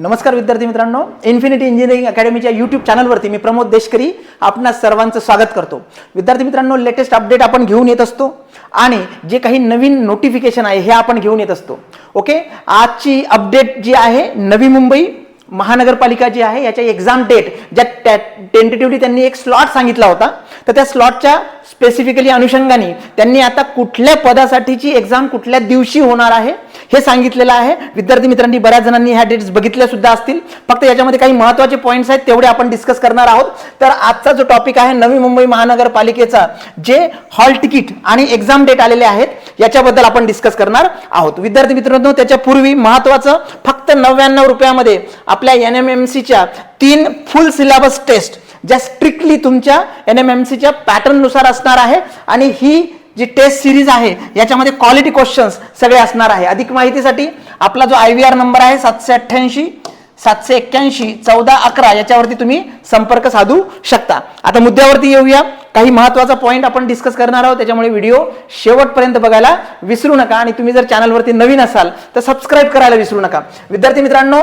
नमस्कार विद्यार्थी मित्रांनो इन्फिनिटी इंजिनिअरिंग अकॅडमीच्या यूट्यूब चॅनलवरती मी प्रमोद देशकरी आपणा सर्वांचं स्वागत करतो. विद्यार्थी मित्रांनो लेटेस्ट अपडेट आपण घेऊन येत असतो आणि जे काही नवीन नोटिफिकेशन आहे हे आपण घेऊन येत असतो. ओके आजची अपडेट जी आहे नवी मुंबई महानगरपालिका जी आहे याच्या एक्झाम डेट ज्या टेंटेटिव्हली त्यांनी एक स्लॉट सांगितला होता तर त्या स्लॉटच्या स्पेसिफिकली अनुषंगाने त्यांनी आता कुठल्या पदासाठीची एक्झाम कुठल्या दिवशी होणार आहे हे सांगितलेलं आहे. विद्यार्थी मित्रांनी बऱ्याच जणांनी ह्या डेट्स बघितल्या सुद्धा असतील. फक्त याच्यामध्ये काही महत्त्वाचे पॉईंट्स आहेत तेवढे आपण डिस्कस करणार आहोत. तर आजचा जो टॉपिक आहे नवी मुंबई महानगरपालिकेचा जे हॉल तिकीट आणि एक्झाम डेट आलेले आहेत याच्याबद्दल आपण डिस्कस करणार आहोत. विद्यार्थी मित्रांनो त्याच्यापूर्वी महत्त्वाचं फक्त नव्याण्णव रुपयामध्ये आपल्या एन एम एम सीच्या तीन फुल सिलेबस टेस्ट ज्या स्ट्रिक्टली तुमच्या एन एम एम सीच्या पॅटर्ननुसार असणार आहे. आणि ही जी टेस्ट सिरीज आहे याच्यामध्ये क्वालिटी क्वेश्चन्स सगळे असणार आहे. अधिक माहितीसाठी आपला जो आय व्ही आर नंबर आहे सातशे अठ्ठ्याऐंशी सातशे एक्क्याऐंशी चौदा अकरा याच्यावरती तुम्ही संपर्क साधू शकता. आता मुद्द्यावरती येऊया. काही महत्त्वाचा पॉईंट आपण डिस्कस करणार आहोत त्याच्यामुळे व्हिडिओ शेवटपर्यंत बघायला विसरू नका. आणि तुम्ही जर चॅनलवरती नवीन असाल तर सबस्क्राईब करायला विसरू नका. विद्यार्थी मित्रांनो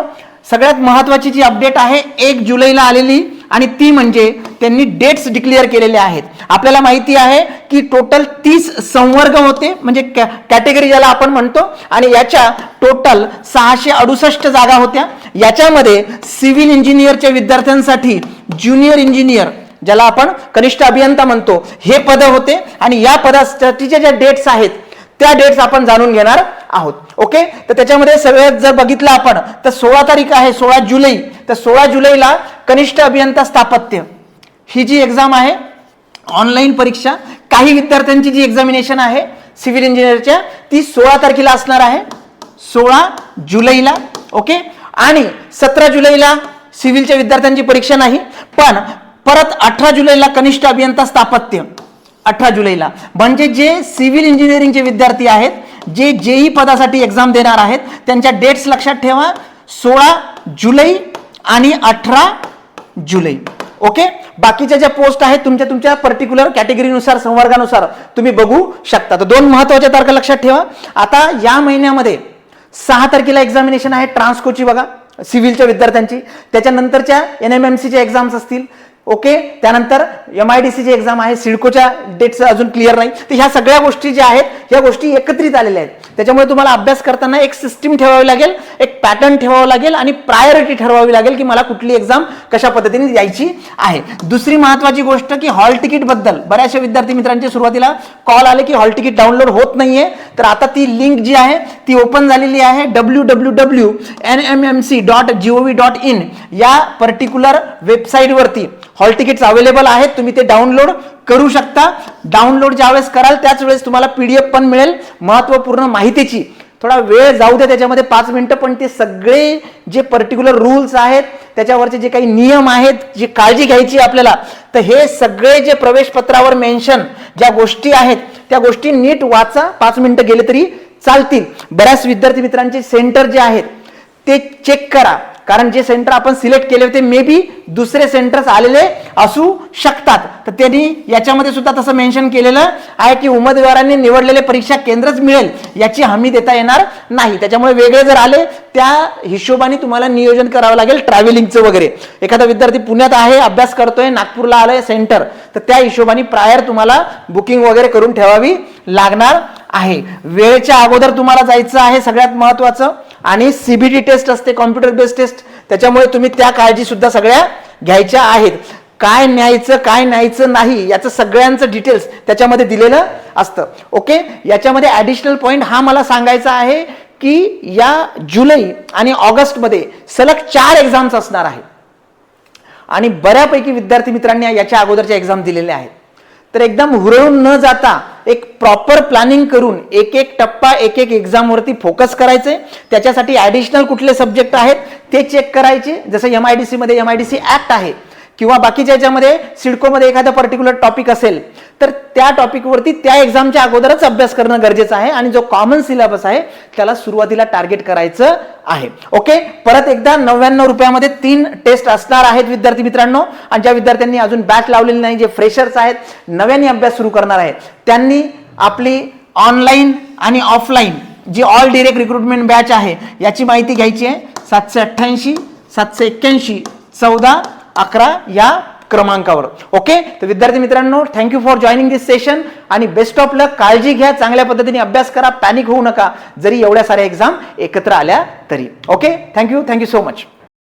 सगळ्यात महत्वाची जी अपडेट आहे एक जुलैला आलेली आणि ती म्हणजे त्यांनी डेट्स डिक्लेअर केलेले आहेत. आपल्याला माहिती आहे की टोटल तीस संवर्ग होते म्हणजे कॅटेगरी ज्याला आपण म्हणतो आणि याच्या टोटल सहाशे अडुसष्ट जागा होत्या. याच्यामध्ये सिव्हिल इंजिनियरच्या विद्यार्थ्यांसाठी ज्युनियर इंजिनियर ज्याला आपण कनिष्ठ अभियंता म्हणतो हे पद होते. आणि या पदासाठीच्या ज्या डेट्स आहेत त्या डेट्स आपण जाणून घेणार. आहोत. ओके तर त्याच्यामध्ये सगळ्यात जर बघितलं आपण तर सोळा तारीख आहे सोळा जुलै. तर सोळा जुलैला कनिष्ठ अभियंता स्थापत्य. ही जी एक्झाम आहे ऑनलाईन परीक्षा काही विद्यार्थ्यांची जी एक्झामिनेशन आहे सिव्हिल इंजिनिअरच्या ती सोळा तारखेला असणार आहे. सोळा जुलैला. ओके आणि सतरा जुलैला सिव्हिलच्या विद्यार्थ्यांची परीक्षा नाही पण परत अठरा जुलैला कनिष्ठ अभियंता स्थापत्य. अठरा जुलैला. म्हणजे जे सिव्हिल इंजिनिअरिंगचे विद्यार्थी आहेत जे जेई पदासाठी एक्झाम देणार आहेत त्यांच्या डेट्स लक्षात ठेवा. सोळा जुलै आणि अठरा जुलै. ओके बाकीच्या ज्या पोस्ट आहेत तुमच्या तुमच्या पर्टिक्युलर कॅटेगरीनुसार संवर्गानुसार तुम्ही बघू शकता. तर दोन महत्त्वाच्या तारखा लक्षात ठेवा. आता या महिन्यामध्ये सहा तारखेला एक्झामिनेशन आहे ट्रान्सकोची बघा सिव्हिलच्या विद्यार्थ्यांची. त्याच्यानंतरच्या एन एम एम सीच्या एक्झाम्स असतील. ओके? त्यानंतर एम आय डी सीची एक्झाम आहे सिडकोच्या डेटचं अजून क्लिअर नाही. तर ह्या सगळ्या गोष्टी ज्या आहेत ह्या गोष्टी एकत्रित आलेल्या आहेत. त्याच्यामुळे तुम्हाला अभ्यास करताना एक सिस्टीम ठेवावी लागेल एक पॅटर्न ठेवावं लागेल आणि प्रायोरिटी ठरवावी लागेल की मला कुठली एक्झाम कशा पद्धतीने द्यायची आहे. दुसरी महत्वाची गोष्ट की हॉल तिकीटबद्दल. बऱ्याचशा विद्यार्थी मित्रांच्या सुरुवातीला कॉल आले की हॉल तिकीट डाउनलोड होत नाहीये. तर आता ती लिंक जी आहे ती ओपन झालेली आहे W W W N M M C dot gov dot in या पर्टिक्युलर वेबसाईटवरती हॉल तिकीट्स अवेलेबल आहेत तुम्ही ते डाउनलोड करू शकता. डाउनलोड ज्यावेळेस कराल त्याच वेळेस तुम्हाला पीडीएफ पण मिळेल. महत्त्वपूर्ण माहितीची. थोडा वेळ जाऊ द्या त्याच्यामध्ये पाच मिनटं पण ते सगळे जे पर्टिक्युलर रूल्स आहेत त्याच्यावरचे जे काही नियम आहेत जी काळजी घ्यायची आपल्याला तर हे सगळे जे प्रवेशपत्रावर मेन्शन ज्या गोष्टी आहेत त्या गोष्टी नीट वाचा. पाच मिनटं गेले तरी चालतील. बऱ्याच विद्यार्थी मित्रांचे सेंटर जे आहेत ते चेक करा. कारण जे सेंटर आपण सिलेक्ट केले होते मे बी दुसरे सेंटर्स आलेले असू शकतात. तर त्यांनी याच्यामध्ये सुद्धा तसं मेन्शन केलेलं आहे की उमेदवारांनी निवडलेले परीक्षा केंद्रच मिळेल याची हमी देता येणार नाही. त्याच्यामुळे वेगळे जर आले त्या हिशोबाने तुम्हाला नियोजन करावं लागेल ट्रॅव्हलिंगचं वगैरे. एखादा विद्यार्थी पुण्यात आहे अभ्यास करतोय नागपूरला आलाय सेंटर तर त्या हिशोबाने प्रायर तुम्हाला बुकिंग वगैरे करून ठेवावी लागणार आहे. वेळेच्या अगोदर तुम्हाला जायचं आहे सगळ्यात महत्वाचं आणि सीबीटी टेस्ट असते कॉम्प्युटर बेस्ड टेस्ट त्याच्यामुळे तुम्ही त्या काळजी सुद्धा सगळ्या घ्यायच्या आहेत. काय न्यायचं काय न्यायचं नाही याचं सगळ्यांचं डिटेल्स त्याच्यामध्ये दिलेलं असतं. ओके याच्यामध्ये ॲडिशनल पॉईंट हा मला सांगायचा आहे की या जुलै आणि ऑगस्टमध्ये सलग चार एक्झाम्स असणार आहे आणि बऱ्यापैकी विद्यार्थी मित्रांनी याच्या अगोदरच्या एक्झाम दिलेल्या आहेत. तर एकदम हुरळून न जाता एक प्रॉपर प्लॅनिंग करून एक एक टप्पा एक एक एक्झामवरती फोकस करायचे. त्याच्यासाठी ॲडिशनल कुठले सब्जेक्ट आहेत ते चेक करायचे. जसं एम आय डी सीमध्ये M I D C act आहे. किंवा बाकीच्या याच्यामध्ये सिडकोमध्ये एखादा पर्टिक्युलर टॉपिक असेल तर त्या टॉपिकवरती त्या एक्झामच्या अगोदरच अभ्यास करणं गरजेचं आहे आणि जो कॉमन सिलेबस आहे त्याला सुरुवातीला टार्गेट करायचं आहे. ओके परत एकदा नव्याण्णव रुपयामध्ये तीन टेस्ट असणार आहेत विद्यार्थी मित्रांनो. आणि ज्या विद्यार्थ्यांनी अजून बॅच लावलेली नाही जे फ्रेशर्स आहेत नव्याने अभ्यास सुरू करणार आहेत. त्यांनी आपली ऑनलाईन आणि ऑफलाईन जी ऑल डिरेक्ट रिक्रुटमेंट बॅच आहे याची माहिती घ्यायची आहे. सातशे अठ्ठ्याऐंशी सातशे एक्क्याऐंशी चौदा अकरा या क्रमांकावर. ओके तर विद्यार्थी मित्रांनो thank you for joining this session आणि बेस्ट ऑफ लक काळजी घ्या चांगल्या पद्धतीने अभ्यास करा पॅनिक होऊ नका. जरी एवढ्या साऱ्या एक्झाम एकत्र आल्या तरी. Okay thank you thank you so much